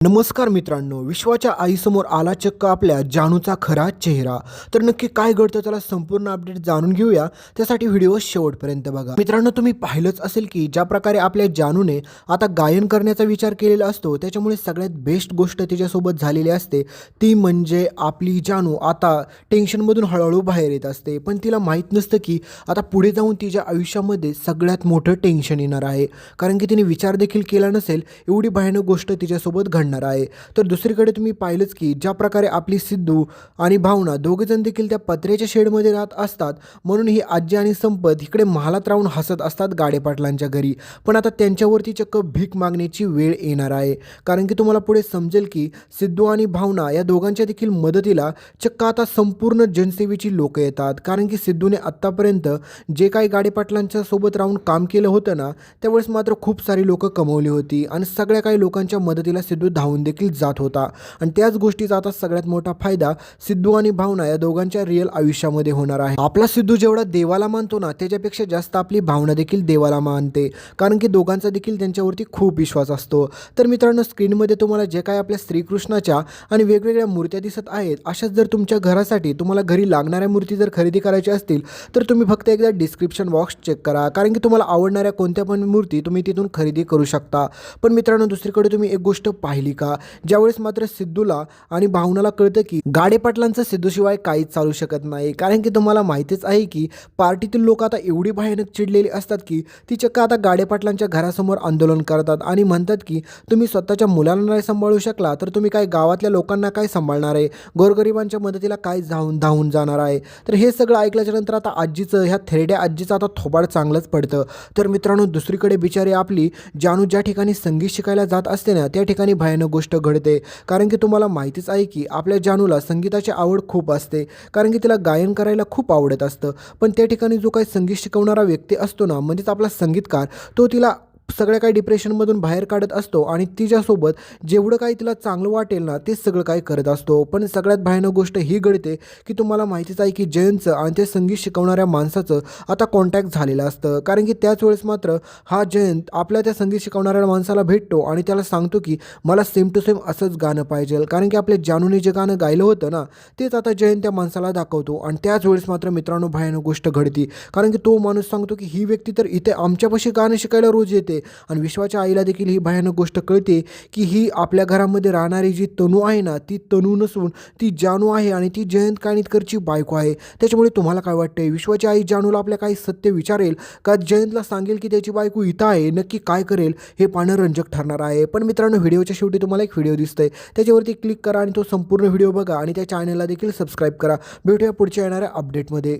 नमस्कार मित्रांनो विश्वाच्या आईसमोर आला चक्क आपल्या जानूचा खरा चेहरा. तर नक्की काय घडतं त्याला संपूर्ण अपडेट जाणून घेऊया. त्यासाठी व्हिडिओ शेवटपर्यंत बघा. मित्रांनो तुम्ही पाहिलंच असेल की ज्या प्रकारे आपल्या जानूने आता गायन करण्याचा विचार केलेला असतो त्याच्यामुळे सगळ्यात बेस्ट गोष्ट तिच्यासोबत झालेली असते. ती म्हणजे आपली जानू आता टेन्शनमधून हळूहळू बाहेर येत असते. पण तिला माहीत नसतं की आता पुढे जाऊन तिच्या आयुष्यामध्ये सगळ्यात मोठं टेन्शन येणार आहे. कारण की तिने विचार देखील केला नसेल एवढी भयानक गोष्ट तिच्यासोबत घडणार आहे. तर दुसरीकडे तुम्ही पाहिलंच की ज्या प्रकारे आपली सिद्धू आणि भावना दोघेजण देखील त्या पत्र्याच्या शेडमध्ये राहत असतात म्हणून ही आजी आणि संपत इकडे महालात राहून हसत असतात गाडेपाटलांच्या घरी. पण आता त्यांच्यावरती चक्क भीक मागण्याची वेळ येणार आहे. कारण की तुम्हाला पुढे समजेल की सिद्धू आणि भावना या दोघांच्या देखील मदतीला चक्क आता संपूर्ण जनसेवेची लोक येतात. कारण की सिद्धूने आत्तापर्यंत जे काही गाडेपाटलांच्या सोबत राहून काम केलं होतं ना त्यावेळेस मात्र खूप सारी लोकं कमवली होती. आणि सगळ्या काही लोकांच्या मदतीला सिद्धू धावून देखील जात होता. आणि त्याच गोष्टीचा आता सगळ्यात मोठा फायदा सिद्धू आणि भावना या दोघांच्या रिअल आयुष्यामध्ये होणार आहे. आपला सिद्धू जेवढा देवाला मानतो ना त्याच्यापेक्षा जास्त आपली भावना देखील देवाला मानते. कारण की दोघांचा देखील त्यांच्यावरती खूप विश्वास असतो. तर मित्रांनो स्क्रीनमध्ये तुम्हाला जे काय आपल्या श्रीकृष्णाच्या आणि वेगवेगळ्या मूर्त्या दिसत आहेत अशाच जर तुमच्या घरासाठी तुम्हाला घरी लागणाऱ्या मूर्ती जर खरेदी करायच्या असतील तर तुम्ही फक्त एकदा डिस्क्रिप्शन बॉक्स चेक करा. कारण की तुम्हाला आवडणाऱ्या कोणत्या पण मूर्ती तुम्ही तिथून खरेदी करू शकता. पण मित्रांनो दुसरीकडे तुम्ही एक गोष्ट पाहिली का ज्यावेळेस मात्र सिद्धूला आणि भावनाला कळतं की गाडेपाटलांचं सिद्धूशिवाय काहीच चालू शकत नाही. कारण की तुम्हाला माहितीच आहे की पार्टीतील लोक आता एवढी भयानक चिडलेली असतात की ती चक्क आता गाडेपाटलांच्या घरासमोर आंदोलन करतात आणि म्हणतात की तुम्ही स्वतःच्या मुलांना नाही सांभाळू शकला तर तुम्ही काय गावातल्या लोकांना काय सांभाळणार आहे? गोरगरिबांच्या मदतीला काय धावून धावून जाणार आहे? तर हे सगळं ऐकल्याच्या नंतर आता आजीचं ह्या थेरड्या आजीचं आता थोबाड चांगलंच पडतं. तर मित्रांनो दुसरीकडे बिचारी आपली जानू ज्या ठिकाणी संगीत शिकायला जात असते ना त्या ठिकाणी भयानक गोष्ट घडते. कारण की तुम्हाला माहितीच आहे की आपल्या जानूला संगीताची आवड खूप असते. कारण की तिला गायन करायला खूप आवडत असतं. पण त्या ठिकाणी जो काही संगीत शिकवणारा व्यक्ती असतो ना म्हणजेच आपला संगीतकार तो तिला सगळ्या काही डिप्रेशनमधून बाहेर काढत असतो आणि तिच्यासोबत जेवढं काही तिला चांगलं वाटेल ना तेच सगळं काही करत असतो. पण सगळ्यात भयानक गोष्ट ही घडते की तुम्हाला माहितीच आहे की जयंतचं आणि ते संगीत शिकवणाऱ्या माणसाचं आता कॉन्टॅक्ट झालेलं असतं. कारण की त्याच वेळेस मात्र हा जयंत आपल्या त्या संगीत शिकवणाऱ्या माणसाला भेटतो आणि त्याला सांगतो की मला सेम टू सेम असंच गाणं पाहिजे. कारण की आपल्या जानूने जे गाणं गायलं होतं ना तेच आता जयंत त्या माणसाला दाखवतो. आणि त्याच वेळेस मात्र मित्रांनो भयानक गोष्ट घडती. कारण की तो माणूस सांगतो की ही व्यक्ती तर इथे आमच्यापाशी गाणं शिकायला रोज येते. आणि विश्वाच्या आईला देखील ही भयानक गोष्ट कळते की ही आपल्या घरामध्ये राहणारी जी तनू आहे ना ती तनू नसून ती जानू आहे आणि ती जयंत कानितकरची बायको आहे. त्याच्यामुळे तुम्हाला काय वाटतंय? विश्वाची आई जानूला आपल्या काही सत्य विचारेल? का जयंतला सांगेल की त्याची बायको इथं आहे? नक्की काय करेल? हे पाहणं रंजक ठरणार आहे. पण मित्रांनो व्हिडिओच्या शेवटी तुम्हाला एक व्हिडिओ दिसतंय. त्याच्यावरती क्लिक करा आणि तो संपूर्ण व्हिडिओ बघा आणि त्या चॅनलला देखील सबस्क्राईब करा. भेटूया पुढच्या येणाऱ्या अपडेटमध्ये